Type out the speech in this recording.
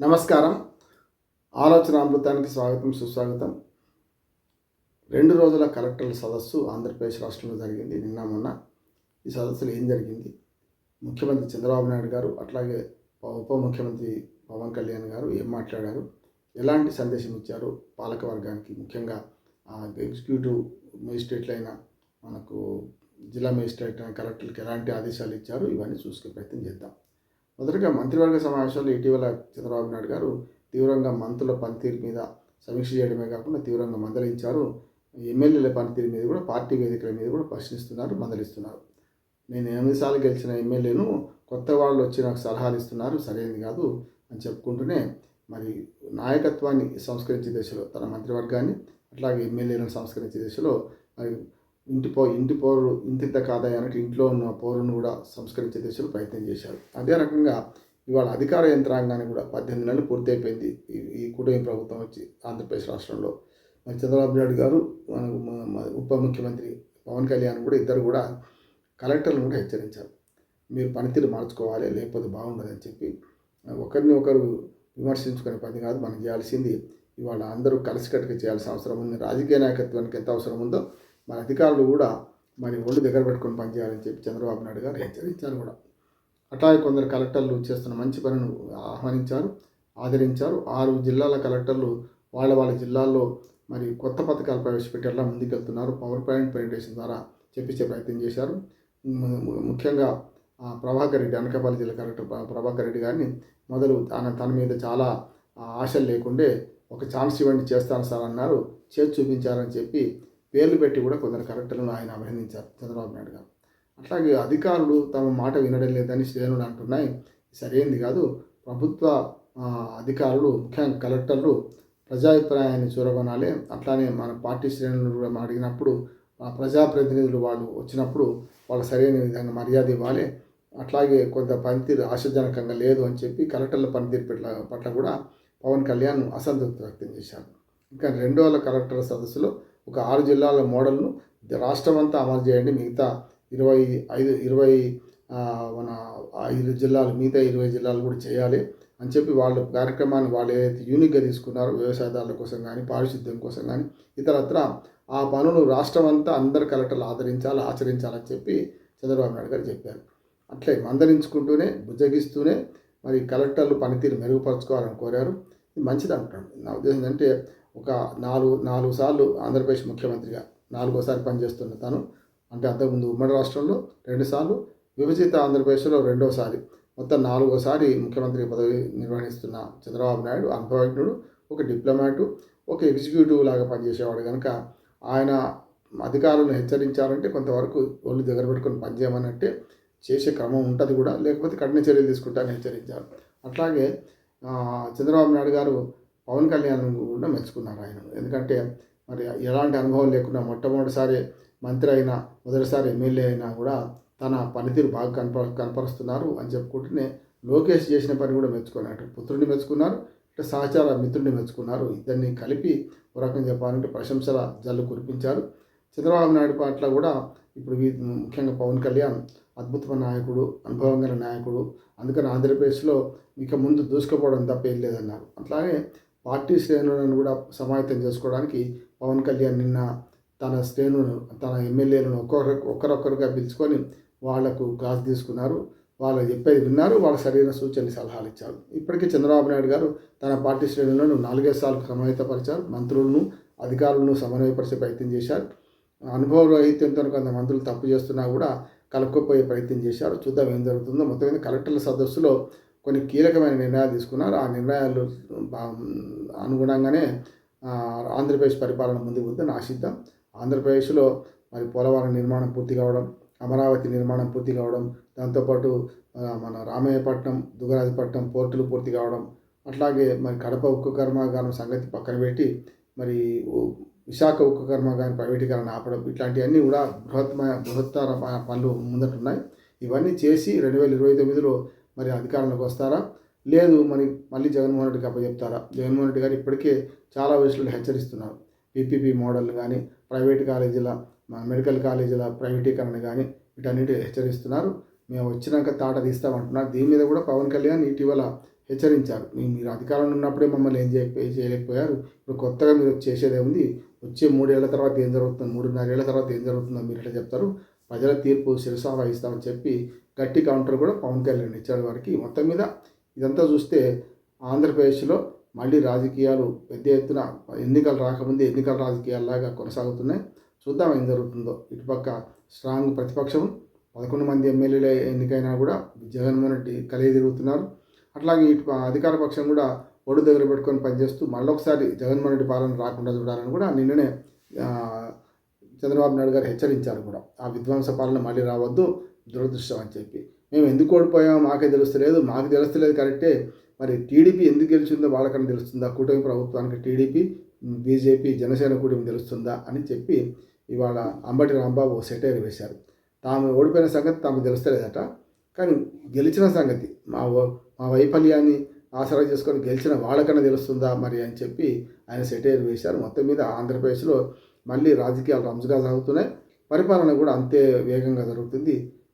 నమస్కారం. ఆలోచన అమృతానికి స్వాగతం సుస్వాగతం. రెండు రోజుల కలెక్టర్ల సదస్సు ఆంధ్రప్రదేశ్ రాష్ట్రంలో జరిగింది. నిన్న మొన్న ఈ సదస్సులో ఏం జరిగింది? ముఖ్యమంత్రి చంద్రబాబు నాయుడు గారు అట్లాగే ఉప ముఖ్యమంత్రి పవన్ కళ్యాణ్ గారు ఏం మాట్లాడారు? ఎలాంటి సందేశం ఇచ్చారు? పాలక వర్గానికి ముఖ్యంగా ఆ ఎగ్జిక్యూటివ్ మేజిస్ట్రేట్లైన మనకు జిల్లా మేజిస్ట్రేట్ అయిన కలెక్టర్లకు ఎలాంటి ఆదేశాలు ఇచ్చారు? ఇవన్నీ చూసుకునే ప్రయత్నం చేద్దాం. మొదటగా మంత్రివర్గ సమావేశంలో ఇటీవల చంద్రబాబు నాయుడు గారు తీవ్రంగా మంత్రుల పనితీరు మీద సమీక్ష చేయడమే కాకుండా తీవ్రంగా మందలించారు. ఎమ్మెల్యేల పనితీరు మీద కూడా పార్టీ వేదికల మీద కూడా ప్రశ్నిస్తున్నారు మందలిస్తున్నారు. నేను ఎనిమిదిసార్లు గెలిచిన ఎమ్మెల్యేను కొత్త వాళ్ళు వచ్చి నాకు సలహాలు ఇస్తున్నారు సరైనది కాదు అని చెప్పుకుంటూనే మరి నాయకత్వాన్ని సంస్కరించే దిశలో తన మంత్రివర్గాన్ని అట్లాగే ఎమ్మెల్యేలను సంస్కరించే దిశలో మరి ఇంటి పో ఇంటి పౌరులు ఇంతింత కాదా ఇంట్లో ఉన్న పౌరులను కూడా సంస్కరించే దిశలో ప్రయత్నం చేశారు. అదే రకంగా ఇవాళ అధికార యంత్రాంగాన్ని కూడా పద్దెనిమిది నెలలు పూర్తయిపోయింది ఈ కూటమి ప్రభుత్వం వచ్చి ఆంధ్రప్రదేశ్ రాష్ట్రంలో. మరి చంద్రబాబు నాయుడు గారు మనకు ఉప ముఖ్యమంత్రి పవన్ కళ్యాణ్ కూడా ఇద్దరు కూడా కలెక్టర్లను కూడా హెచ్చరించారు. మీరు పనితీరు మార్చుకోవాలి లేకపోతే బాగుండదని చెప్పి. ఒకరిని ఒకరు విమర్శించుకునే పని కాదు మనం చేయాల్సింది ఇవాళ అందరూ కలిసికట్టుగా చేయాల్సిన అవసరం ఉంది. రాజకీయ నాయకత్వానికి ఎంత అవసరం ఉందో మన అధికారులు కూడా మరి ఒళ్ళు దగ్గర పెట్టుకొని పనిచేయాలని చెప్పి చంద్రబాబు నాయుడు గారు హెచ్చరించారు కూడా. అట్లాగే కొందరు కలెక్టర్లు చేస్తున్న మంచి పనిని ఆహ్వానించారు ఆదరించారు. ఆరు జిల్లాల కలెక్టర్లు వాళ్ళ వాళ్ళ జిల్లాల్లో మరి కొత్త పథకాలు ప్రవేశపెట్టేలా ముందుకెళ్తున్నారు. పవర్ పాయింట్ ప్రజెంటేషన్ ద్వారా చెప్పించే ప్రయత్నం చేశారు. ముఖ్యంగా ప్రభాకర్ రెడ్డి అనకాపల్లి జిల్లా కలెక్టర్ ప్రభాకర్ రెడ్డి గారిని మొదలు తన తన మీద చాలా ఆశలు లేకుండే ఒక ఛాన్స్ ఇవ్వండి చేస్తాను సార్ అన్నారు. చేసి చూపించారని చెప్పి పేర్లు పెట్టి కూడా కొందరు కరెక్టర్లను ఆయన అభినందించారు చంద్రబాబు నాయుడు గారు. అట్లాగే అధికారులు తమ మాట వినడం లేదని శ్రేణులు అంటున్నాయి. సరైనది కాదు. ప్రభుత్వ అధికారులు ముఖ్యంగా కలెక్టర్లు ప్రజాభిప్రాయాన్ని చూరగొనాలి. అట్లానే మన పార్టీ శ్రేణులు కూడా మనం అడిగినప్పుడు ఆ ప్రజాప్రతినిధులు వాళ్ళు వచ్చినప్పుడు వాళ్ళు సరైన విధంగా మర్యాద ఇవ్వాలి. అట్లాగే కొంత పనితీరు ఆశాజనకంగా లేదు అని చెప్పి కలెక్టర్ల పనితీరు పట్ల పట్ల కూడా పవన్ కళ్యాణ్ అసంతృప్తి వ్యక్తం చేశారు. ఇంకా రెండో వాళ్ళ కలెక్టర్ సదస్సులో ఒక ఆరు జిల్లాల మోడల్ను రాష్ట్రం అంతా అమలు చేయండి. మిగతా ఇరవై ఐదు ఇరవై మన ఐదు జిల్లాలు మిగతా ఇరవై జిల్లాలు కూడా చేయాలి అని చెప్పి వాళ్ళ కార్యక్రమాన్ని వాళ్ళు ఏదైతే యూనిక్గా తీసుకున్నారో వ్యవసాయదారుల కోసం కానీ పారిశుద్ధ్యం కోసం కానీ ఇతరత్ర ఆ పనులు రాష్ట్రం అంతా అందరు కలెక్టర్లు ఆదరించాలి ఆచరించాలని చెప్పి చంద్రబాబు నాయుడు గారు చెప్పారు. అట్లే మందరించుకుంటూనే బుజ్జగిస్తూనే మరి కలెక్టర్లు పనితీరు మెరుగుపరచుకోవాలని కోరారు. ఇది మంచిది అంటున్నాను నా ఉద్దేశం ఏంటంటే ఒక నాలుగు నాలుగు సార్లు ఆంధ్రప్రదేశ్ ముఖ్యమంత్రిగా నాలుగోసారి పనిచేస్తున్న తను. అంటే అంతకుముందు ఉమ్మడి రాష్ట్రంలో రెండుసార్లు విభజిత ఆంధ్రప్రదేశ్లో రెండోసారి. మొత్తం నాలుగోసారి ముఖ్యమంత్రి పదవి నిర్వహిస్తున్న చంద్రబాబు నాయుడు అనుభవజ్ఞుడు ఒక డిప్లొమాటు ఒక ఎగ్జిక్యూటివ్ లాగా పనిచేసేవాడు. కనుక ఆయన అధికారులను హెచ్చరించాలంటే కొంతవరకు ఒళ్ళు దగ్గర పెట్టుకొని పనిచేయమనంటే చేసే క్రమం ఉంటుంది కూడా. లేకపోతే కఠిన చర్యలు తీసుకుంటారని హెచ్చరించారు. అట్లాగే చంద్రబాబు నాయుడు గారు పవన్ కళ్యాణ్ కూడా మెచ్చుకున్నారు ఆయన. ఎందుకంటే మరి ఎలాంటి అనుభవం లేకుండా మొట్టమొదటిసారి మంత్రి అయినా మొదటిసారి ఎమ్మెల్యే అయినా కూడా తన పనితీరు బాగా కనప కనపరుస్తున్నారు అని చెప్పుకుంటూనే లోకేష్ చేసిన పని కూడా మెచ్చుకున్నారు పుత్రుడిని మెచ్చుకున్నారు ఇట్లా సహచార మిత్రుడిని మెచ్చుకున్నారు. ఇద్దరిని కలిపి ఒక రకం చెప్పాలంటే ప్రశంసల జల్లు కురిపించారు. చంద్రబాబు నాయుడు పట్ల కూడా ఇప్పుడు వీ- ముఖ్యంగా పవన్ కళ్యాణ్ అద్భుతమైన నాయకుడు అనుభవం గల నాయకుడు. అందుకని ఆంధ్రప్రదేశ్లో ఇక ముందు దూసుకుపోవడం తప్ప ఏం లేదన్నారు. అట్లాగే పార్టీ శ్రేణులను కూడా సమాయత్తం చేసుకోవడానికి పవన్ కళ్యాణ్ నిన్న తన శ్రేణులను తన ఎమ్మెల్యేలను ఒక్కొక్కరు ఒక్కరొక్కరుగా పిలుచుకొని వాళ్ళకు క్లాస్ తీసుకున్నారు. వాళ్ళు చెప్పేది విన్నారు. వాళ్ళ సరైన సూచనలు సలహాలు ఇచ్చారు. ఇప్పటికే చంద్రబాబు నాయుడు గారు తన పార్టీ శ్రేణులను నాలుగైదు సార్లు సమన్వయపరిచారు మంత్రులను అధికారులను సమన్వయపరిచే ప్రయత్నం చేశారు. అనుభవ రహిత్యంతో కొంత మంత్రులు తప్పు చేస్తున్నా కూడా కలుపుకోపోయే ప్రయత్నం చేశారు. చూద్దాం ఏం జరుగుతుందో. మొత్తం మీద కలెక్టర్ల సదస్సులో కొన్ని కీలకమైన నిర్ణయాలు తీసుకున్నారు. ఆ నిర్ణయాలు అనుగుణంగానే ఆంధ్రప్రదేశ్ పరిపాలన ముందుకు ఉందని ఆశిద్దాం ఆంధ్రప్రదేశ్లో మరి పోలవరం నిర్మాణం పూర్తి కావడం అమరావతి నిర్మాణం పూర్తి కావడం దాంతోపాటు మన రామయ్యపట్నం దుగరాజపట్నం పోర్టులు పూర్తి కావడం అట్లాగే మరి కడప ఉక్కు కర్మాగారం సంగతి పక్కన పెట్టి మరి విశాఖ ఉక్కు కర్మాగారం ప్రైవేటీకరణ ఆపడం ఇట్లాంటివన్నీ కూడా బృహత్తమ బృహత్తర ప- పనులు ముందటున్నాయి ఇవన్నీ చేసి రెండు వేల ఇరవై తొమ్మిదిలో మరి అధికారంలోకి వస్తారా? లేదు మరి మళ్ళీ జగన్మోహన్ రెడ్డికి అప్పచెప్తారా? జగన్మోహన్ రెడ్డి గారు ఇప్పటికే చాలా విషయాలు హెచ్చరిస్తున్నారు. పీపీపీ మోడల్ కానీ ప్రైవేట్ కాలేజీల మెడికల్ కాలేజీల ప్రైవేటీకరణ కానీ వీటన్నిటి హెచ్చరిస్తున్నారు. మేము వచ్చినాక తాట తీస్తామంటున్నారు. దీని మీద కూడా పవన్ కళ్యాణ్ ఇటీవల హెచ్చరించారు. మీరు అధికారంలో ఉన్నప్పుడే మమ్మల్ని ఏం చేయకపో చేయలేకపోయారు. ఇప్పుడు కొత్తగా మీరు చేసేదే ఉంది. వచ్చే మూడేళ్ళ తర్వాత ఏం జరుగుతుందో? మూడున్నరేళ్ళ తర్వాత ఏం జరుగుతుందో మీరు ఎట్లా చెప్తారు? ప్రజల తీర్పు శిరసా వహిస్తామని చెప్పి గట్టి కౌంటర్ కూడా పవన్ కళ్యాణ్ ఇచ్చాడు వారికి. మొత్తం మీద ఇదంతా చూస్తే ఆంధ్రప్రదేశ్లో మళ్ళీ రాజకీయాలు పెద్ద ఎత్తున ఎన్నికలు రాకముందే ఎన్నికల రాజకీయాల్లాగా కొనసాగుతున్నాయి. చూద్దాం ఏం జరుగుతుందో. ఇటుపక్క స్ట్రాంగ్ ప్రతిపక్షం పదకొండు మంది ఎమ్మెల్యేలు ఎన్నికైనా కూడా జగన్మోహన్ రెడ్డి కలిగి తిరుగుతున్నారు. అట్లాగే ఇటు అధికార పక్షం కూడా ఒడు దగ్గర పెట్టుకొని పనిచేస్తూ మళ్ళొకసారి జగన్మోహన్ రెడ్డి పాలన రాకుండా చూడాలని కూడా నిన్ననే చంద్రబాబు నాయుడు గారు హెచ్చరించారు కూడా. ఆ విధ్వంస పాలన మళ్ళీ రావద్దు. దురదృష్టం అని చెప్పి. మేము ఎందుకు ఓడిపోయామో మాకే తెలుస్తలేదు. మాకు తెలుస్తలేదు కరెక్టే. మరి టీడీపీ ఎందుకు గెలిచిందో వాళ్ళకన్నా తెలుస్తుందా? కూటమి ప్రభుత్వానికి టీడీపీ బీజేపీ జనసేన కూటమి తెలుస్తుందా అని చెప్పి ఇవాళ అంబటి రాంబాబు సెటైర్ వేశారు. తాము ఓడిపోయిన సంగతి తాము తెలుస్తలేదట. కానీ గెలిచిన సంగతి మా మా వైఫల్యాన్ని ఆసరా చేసుకొని గెలిచిన వాళ్ళకన్నా తెలుస్తుందా మరి అని చెప్పి ఆయన సెటైర్ వేశారు. మొత్తం మీద ఆంధ్రప్రదేశ్లో మళ్ళీ రాజకీయాలు రంజుగా సాగుతున్నాయి. పరిపాలన కూడా అంతే వేగంగా జరుగుతుంది.